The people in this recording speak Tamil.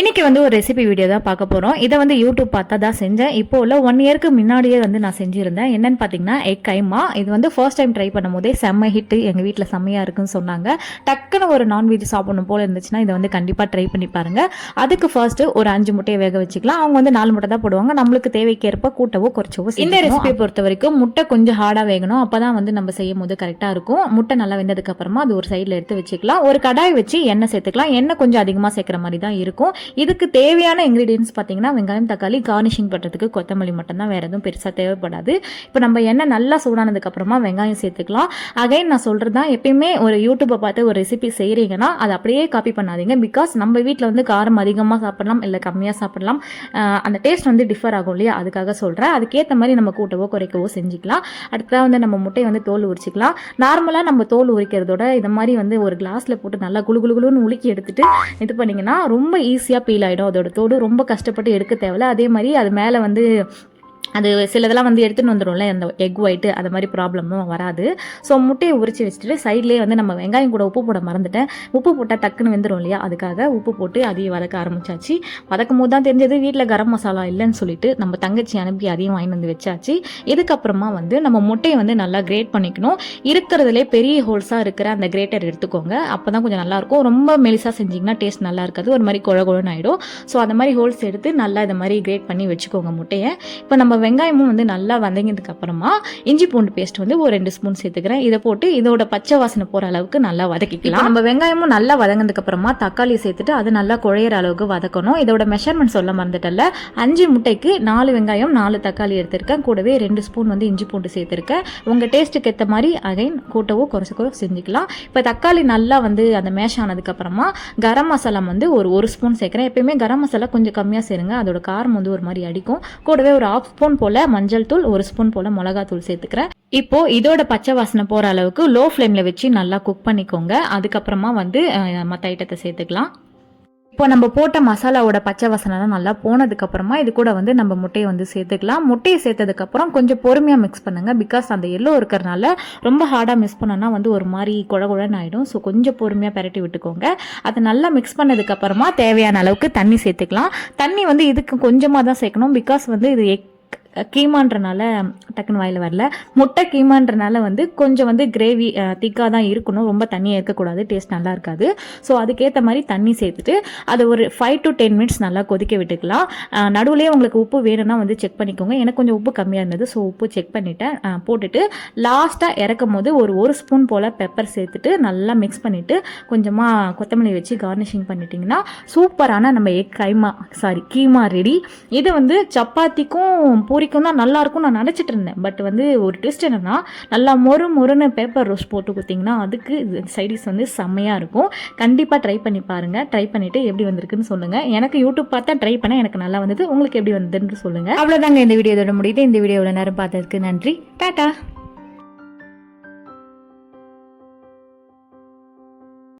இன்னைக்கு வந்து ஒரு ரெசிபி வீடியோ தான் பார்க்க போகிறோம் இதை வந்து யூடியூப் பார்த்தா தான் செஞ்சேன். இப்போ உள்ள ஒன் இயர்க்கு முன்னாடியே வந்து நான் செஞ்சுருந்தேன். என்னன்னு பார்த்தீங்கன்னா எக் கைமா இது வந்து ஃபர்ஸ்ட் டைம் ட்ரை பண்ணும் போதே செம்ம ஹிட்டு எங்கள் வீட்டில் செம்மையாக இருக்குன்னு சொன்னாங்க. டக்குன்னு ஒரு நான்வெஜ் சாப்பிடணும் போல இருந்துச்சுன்னா இதை வந்து கண்டிப்பாக ட்ரை பண்ணி பாருங்க. அதுக்கு ஃபர்ஸ்ட் ஒரு அஞ்சு முட்டையை வேக வச்சுக்கலாம். அவங்க வந்து நாலு முட்டை தான் போடுவாங்க. நம்மளுக்கு தேவைக்கேற்ப கூட்டவோ குறைச்சவோ இந்த ரெசிபியை பொறுத்த வரைக்கும் முட்டை கொஞ்சம் ஹார்டாக வேகணும். அப்போ தான் வந்து நம்ம செய்யும் போது கரெக்டாக இருக்கும். முட்டை நல்லா வெந்ததுக்கு அப்புறமா அது ஒரு சைடில் எடுத்து வச்சுக்கலாம். ஒரு கடாய் வச்சு எண்ணெய் சேர்த்துக்கலாம். எண்ணெய் கொஞ்சம் அதிகமாக சேர்க்குற மாதிரி தான் இருக்கும். இதுக்கு தேவையான இன்க்ரீடியன்ஸ் பார்த்தீங்கன்னா வெங்காயம் தக்காளி கார்னிஷிங் பண்ணுறதுக்கு கொத்தமல்லி மட்டும்தான். வேறு எதுவும் பெருசாக தேவைப்படாது. இப்போ நம்ம எண்ணெய் நல்லா சூடானதுக்கப்புறமா வெங்காயம் சேர்த்துக்கலாம். அகைன் நான் சொல்கிறது தான் எப்பயுமே ஒரு யூடியூப்பை பார்த்து ஒரு ரெசிபி செய்கிறீங்கன்னா அதை அப்படியே காப்பி பண்ணாதீங்க. பிகாஸ் நம்ம வீட்டில் வந்து காரம் அதிகமாக சாப்பிடலாம் இல்லை கம்மியாக சாப்பிடலாம். அந்த டேஸ்ட் வந்து டிஃபர் ஆகும் இல்லையா? அதுக்காக சொல்கிறேன் அதுக்கேற்ற மாதிரி நம்ம கூட்டவோ குறைக்கவோ செஞ்சுக்கலாம். அடுத்ததாக வந்து நம்ம முட்டையை வந்து தோல் உரிச்சிக்கலாம். நார்மலாக நம்ம தோல் உரிக்கிறதோட இந்த மாதிரி வந்து ஒரு கிளாஸில் போட்டு நல்லா குளு குழுன்னு உலுக்கி எடுத்துட்டு இது பண்ணிங்கன்னா ரொம்ப ஈஸியாக பீல் ஆகிடும் அதோட தோடு ரொம்ப கஷ்டப்பட்டு எடுக்க தேவையில்ல. அதே மாதிரி அது மேலே வந்து அது சிலதெல்லாம் வந்து எடுத்துகிட்டு வந்துடும்ல அந்த எக் ஒயிட்டு அது மாதிரி ப்ராப்ளமும் வராது. ஸோ முட்டையை உரிச்சு வச்சுட்டு சைட்லேயே வந்து நம்ம வெங்காயம் கூட உப்பு போட மறந்துட்டேன். உப்பு போட்டால் டக்குன்னு வெந்துடும் இல்லையா? அதுக்காக உப்பு போட்டு அதையும் வதக்க ஆரம்பிச்சாச்சு. வதக்கும் போது தான் தெரிஞ்சது வீட்டில் கரம் மசாலா இல்லைன்னு சொல்லிட்டு நம்ம தங்கச்சி அனுப்பி அதையும் வாங்கி வந்து வச்சாச்சு. இதுக்கப்புறமா வந்து நம்ம முட்டையை வந்து நல்லா கிரேட் பண்ணிக்கணும். இருக்கிறதுலே பெரிய ஹோல்ஸாக இருக்கிற அந்த கிரேட்டர் எடுத்துக்கோங்க. அப்போ தான் கொஞ்சம் நல்லாயிருக்கும் ரொம்ப மெலிசாக செஞ்சிங்கன்னா டேஸ்ட் நல்லா இருக்காது. ஒரு மாதிரி குழகுழன்னு ஆகிடும் ஸோ அந்த மாதிரி ஹோல்ஸ் எடுத்து நல்லா இந்த மாதிரி கிரேட் பண்ணி வச்சுக்கோங்க முட்டையை. இப்போ நம்ம வெங்காயமும் வந்து நல்லா வதங்கினதுக்கு அப்புறமா இஞ்சி பூண்டு பேஸ்ட் வந்து ஒரு ரெண்டு ஸ்பூன் சேர்த்துக்கிறேன். இதை போட்டு இதோட பச்சை வாசனை போகிற அளவுக்கு நல்லா வதக்கிக்கலாம். நம்ம வெங்காயமும் நல்லா வதங்கினதுக்கு அப்புறமா தக்காளி சேர்த்துட்டு அது நல்லா குழையிற அளவுக்கு வதக்கணும். இதோட மெஷர்மெண்ட் சொல்ல மறந்துட்டல அஞ்சு முட்டைக்கு நாலு வெங்காயம் நாலு தக்காளி எடுத்திருக்கேன். கூடவே ரெண்டு ஸ்பூன் வந்து இஞ்சி பூண்டு சேர்த்துருக்கேன். உங்கள் டேஸ்ட்டுக்கு ஏற்ற மாதிரி அகைன் கூட்டவோ குறைச்சிக்கோ செஞ்சுக்கலாம். இப்போ தக்காளி நல்லா வந்து அந்த மேஷ் ஆனதுக்கப்புறமா கரம் மசாலா வந்து ஒரு ஒரு ஸ்பூன் சேர்க்குறேன். எப்பயுமே கரம் மசாலா கொஞ்சம் கம்மியாக சேருங்க. அதோட காரம் வந்து ஒரு மாதிரி அடிக்கும். கூடவே ஒரு ஹாஃப் ஸ்பூன் போல் மஞ்சள் தூள் ஒரு ஸ்பூன் போல் மிளகாத்தூள் சேர்த்துக்கிறேன். இப்போ இதோட பச்சை வாசனை போகிற அளவுக்கு லோ ஃப்ளேமில் வச்சு நல்லா குக் பண்ணிக்கோங்க. அதுக்கப்புறமா வந்து மற்ற ஐட்டத்தை சேர்த்துக்கலாம். இப்போ நம்ம போட்ட மசாலாவோட பச்சை வாசனைலாம் நல்லா போனதுக்கப்புறமா இது கூட வந்து நம்ம முட்டையை வந்து சேர்த்துக்கலாம். முட்டையை சேர்த்ததுக்கப்புறம் கொஞ்சம் பொறுமையாக மிக்ஸ் பண்ணுங்கள் பிகாஸ் அந்த எல்லோ இருக்கிறனால ரொம்ப ஹார்டாக மிக்ஸ் பண்ணோன்னா வந்து ஒரு மாதிரி குழ குழன்னு ஆகிடும் ஸோ கொஞ்சம் பொறுமையாக பெரட்டி விட்டுக்கோங்க. அதை நல்லா மிக்ஸ் பண்ணதுக்கப்புறமா தேவையான அளவுக்கு தண்ணி சேர்த்துக்கலாம். தண்ணி வந்து இதுக்கு கொஞ்சமாக தான் சேர்க்கணும். பிகாஸ் வந்து இது எக் கீமான்றனால டக்குன்னு வாயில் வரல. முட்டை கீமான்றனால வந்து கொஞ்சம் வந்து கிரேவி திக்காக தான் இருக்கணும். ரொம்ப தண்ணியாக இருக்கக்கூடாது. டேஸ்ட் நல்லா இருக்காது. ஸோ அதுக்கேற்ற மாதிரி தண்ணி சேர்த்துட்டு அதை ஒரு ஃபைவ் டு டென் மினிட்ஸ் நல்லா கொதிக்க விட்டுக்கலாம். நடுவுலேயே உங்களுக்கு உப்பு வேணும்னா வந்து செக் பண்ணிக்கோங்க. எனக்கு கொஞ்சம் உப்பு கம்மியாக இருந்தது. ஸோ உப்பு செக் பண்ணிட்டேன். போட்டுட்டு லாஸ்ட்டாக இறக்கும் போது ஒரு ஒரு ஸ்பூன் போல் பெப்பர் சேர்த்துட்டு நல்லா மிக்ஸ் பண்ணிவிட்டு கொஞ்சமாக கொத்தமல்லி வச்சு கார்னிஷிங் பண்ணிட்டீங்கன்னா சூப்பரான நம்ம egg keema sorry keema ready இது வந்து சப்பாத்திக்கும் பூரிக்கும் தான் நல்லா இருக்கும் நான் நினச்சிட்டு இருந்தேன் பட் வந்து ஒரு ட்விஸ்ட் என்னன்னா நல்லா மொறு மொறுன்னு பேப்பர் ரோஸ் போட்டு கொடுத்தீங்கன்னா அதுக்கு சைடிஸ் வந்து செம்மையாக இருக்கும். கண்டிப்பாக ட்ரை பண்ணி பாருங்கள் ட்ரை பண்ணிவிட்டு எப்படி வந்திருக்குன்னு சொல்லுங்கள் எனக்கு யூடியூப் பார்த்தா ட்ரை பண்ண எனக்கு நல்லா வந்தது. உங்களுக்கு எப்படி வந்ததுன்னு சொல்லுங்கள் அவ்வளோதாங்க இந்த வீடியோ இதோட முடியுது. இந்த வீடியோவில் நேரம் பார்த்ததுக்கு நன்றி. டாட்டா.